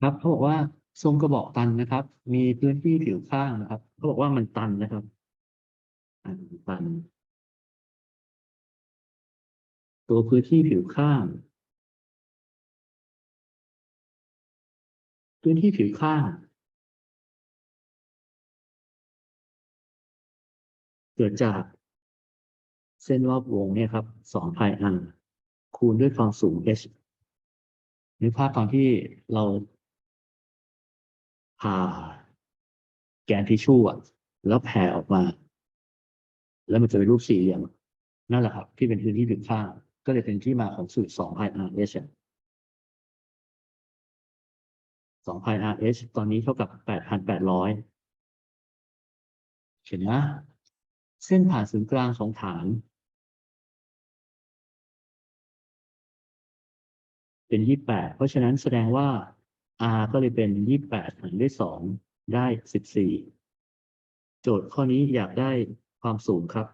ครับเขาบอกว่าทรงกระบอกตันนะครับ มีพื้นที่ผิวข้างนะครับเขาบอกว่ามันตันนะครับตัน ตัวพื้นที่ผิวข้าง พื้นที่ผิวข้างเกิดจากเส้นรอบวงเนี่ยครับสองพาย r คูณด้วยความสูง h นึกภาพตอนที่เรา ผ่าแกนทิชชู่อะแล้วแผ่ออกมา แล้วมันจะเป็นรูปสี่เหลี่ยมนั่นแหละครับ ที่เป็นพื้นที่ผิวข้างก็เลยเป็นที่มาของสูตรสองพาย r h สองพาย r h ตอนนี้เท่ากับแปดพันแปดร้อยเห็นนะ เส้นผ่านศูนย์กลางของฐาน เป็นยี่แปดเพราะฉะนั้นแสดงว่า r ก็เลยเป็นยี่แปดหารด้วยสองได้สิบสี่โจทย์ข้อนี้อยากได้ความสูงครับ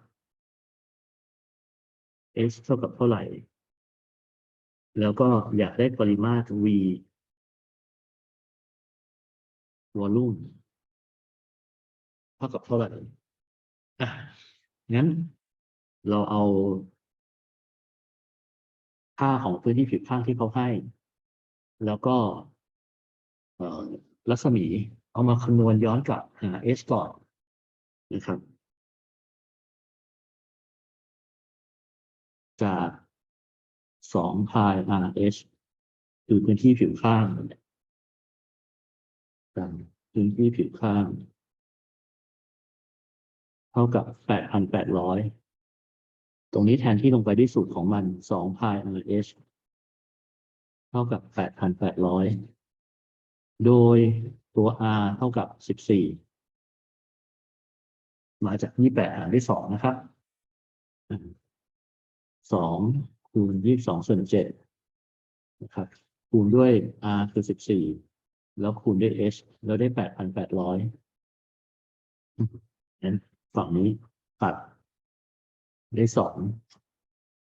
h เท่ากับเท่าไหร่ แล้วก็อยากได้ปริมาตร v วอลลุ่มเท่ากับเท่าไหร่อะงั้นเราเอา ค่าของพื้นที่ผิวข้างที่เขาให้ แล้วก็ รัศมี เอามาคำนวณย้อนกลับหา s ก่อนนะครับ จาก2 pi r h คือพื้นที่ผิวข้างจากพื้นที่ผิวข้าง เท่ากับ 8,800 ตรงนี้แทนที่ลงไปด้วยสูตรของมัน2 pi r h เท่ากับ 8,800 โดยตัว R เท่ากับสิบสี่มาจากยี่แปดหารด้วยสองนะครับสองคูณยี่สองส่วนเจ็ดนะครับ คูณด้วย R คือสิบสี่แล้วคูณด้วย H แล้วได้แปดพันแปดร้อยนั้นฝั่งนี้ตัดได้สอง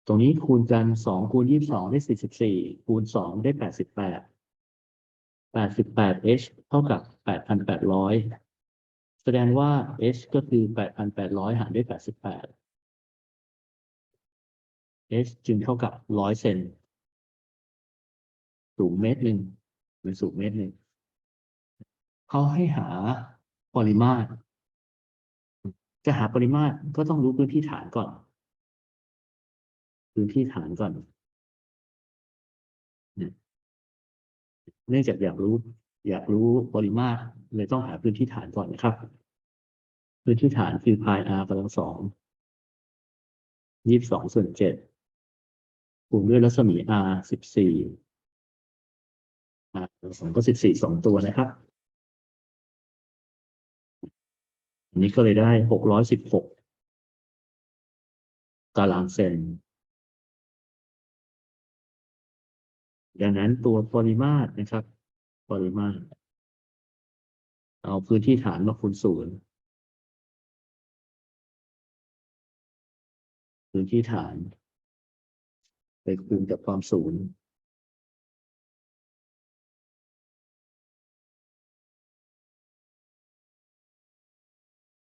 ตรงนี้คูณกันสองคูณยี่สองได้สี่สิบสี่คูณสองได้แปดสิบแปด แปดสิบแปด H เท่ากับแปดพันแปดร้อยแสดงว่า H ก็คือแปดพันแปดร้อยหารด้วยแปดสิบแปด h จึงเท่ากับร้อยเซนสูงเมตรหนึ่งหรือสูงเมตรหนึ่งเขาให้หาปริมาตร จะหาปริมาตรก็ต้องรู้พื้นที่ฐานก่อน พื้นที่ฐานก่อน เนื่องจากอยากรู้ อยากรู้ปริมาตรเลยต้องหาพื้นที่ฐานก่อนนะครับ พื้นที่ฐานคือ pi r กำลังสองยี่สิบสองส่วนเจ็ดคูณด้วยรัศมี r สิบสี่ r สองก็สิบสี่สองตัวนะครับอันนี้ก็เลยได้หกร้อยสิบหกตารางเซน ดังนั้นตัวปริมาตรนะครับ ปริมาตร เอาพื้นที่ฐานมาคูณศูนย์พื้นที่ฐาน ไปคูณกับความสูง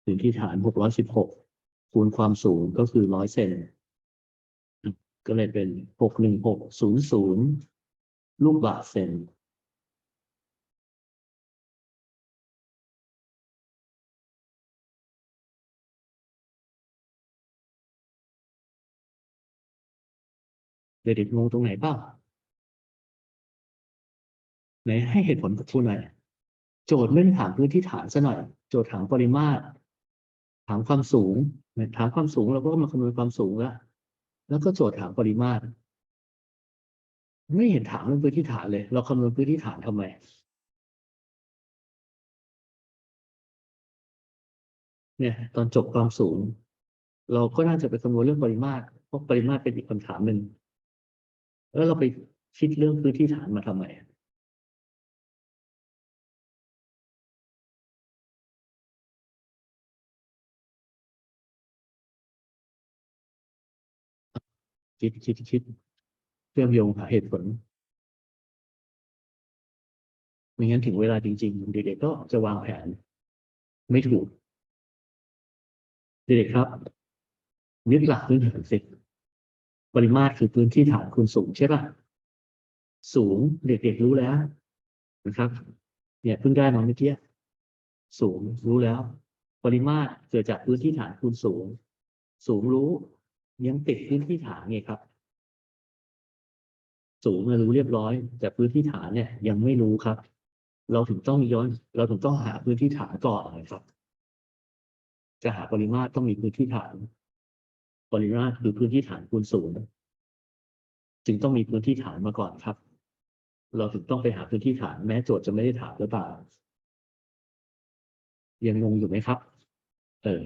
พื้นที่ฐานหกร้อยสิบหกคูณความสูงก็คือร้อยเซนก็เลยเป็นหกหนึ่งหกศูนย์ศูนย์ ลูกบาศก์เซนเด็กๆงงตรงไหนบ้างไหนให้เหตุผลกับครูหน่อย โจทย์ไม่ได้ถามพื้นที่ฐานซะหน่อย โจทย์ถามปริมาตร ถามความสูงถามความสูงเราก็มาคำนวณความสูงแล้ว แล้วก็โจทย์ถามปริมาตร ไม่เห็นถามเรื่องพื้นที่ฐานเลย เราคำนวณพื้นที่ฐานทำไมเนี่ยตอนจบความสูง เราก็น่าจะไปคำนวณเรื่องปริมาตรเพราะปริมาตรเป็นอีกคำถามหนึ่งแล้วเราไปคิดเรื่องพื้นที่ฐานมาทำไมคิดคิดคิด เชื่อมโยงหาเหตุผลไม่งั้นถึงเวลาจริง ๆ เด็กๆก็จะวางแผน ไม่ถูก เด็กๆครับยึดหลักพื้นฐานสิปริมาตรคือพื้นที่ฐานคูณสูงใช่ปะสูงเด็กๆรู้แล้วนะครับ เนี่ยเพิ่งได้มาเมื่อกี้สูงรู้แล้ว ปริมาตรเกิดจากพื้นที่ฐานคูณสูง สูงรู้ยังติดพื้นที่ฐานไงครับ สูงรู้เรียบร้อย แต่พื้นที่ฐานเนี่ยยังไม่รู้ครับ เราถึงต้องย้อน เราถึงต้องหาพื้นที่ฐานก่อนนะครับ จะหาปริมาตรต้องมีพื้นที่ฐาน ปริมาตรคือพื้นที่ฐานคูณสูงจึงต้องมีพื้นที่ฐานมาก่อนครับ เราถึงต้องไปหาพื้นที่ฐานแม้โจทย์จะไม่ได้ถามหรือเปล่ายังงงอยู่ไหมครับ เออ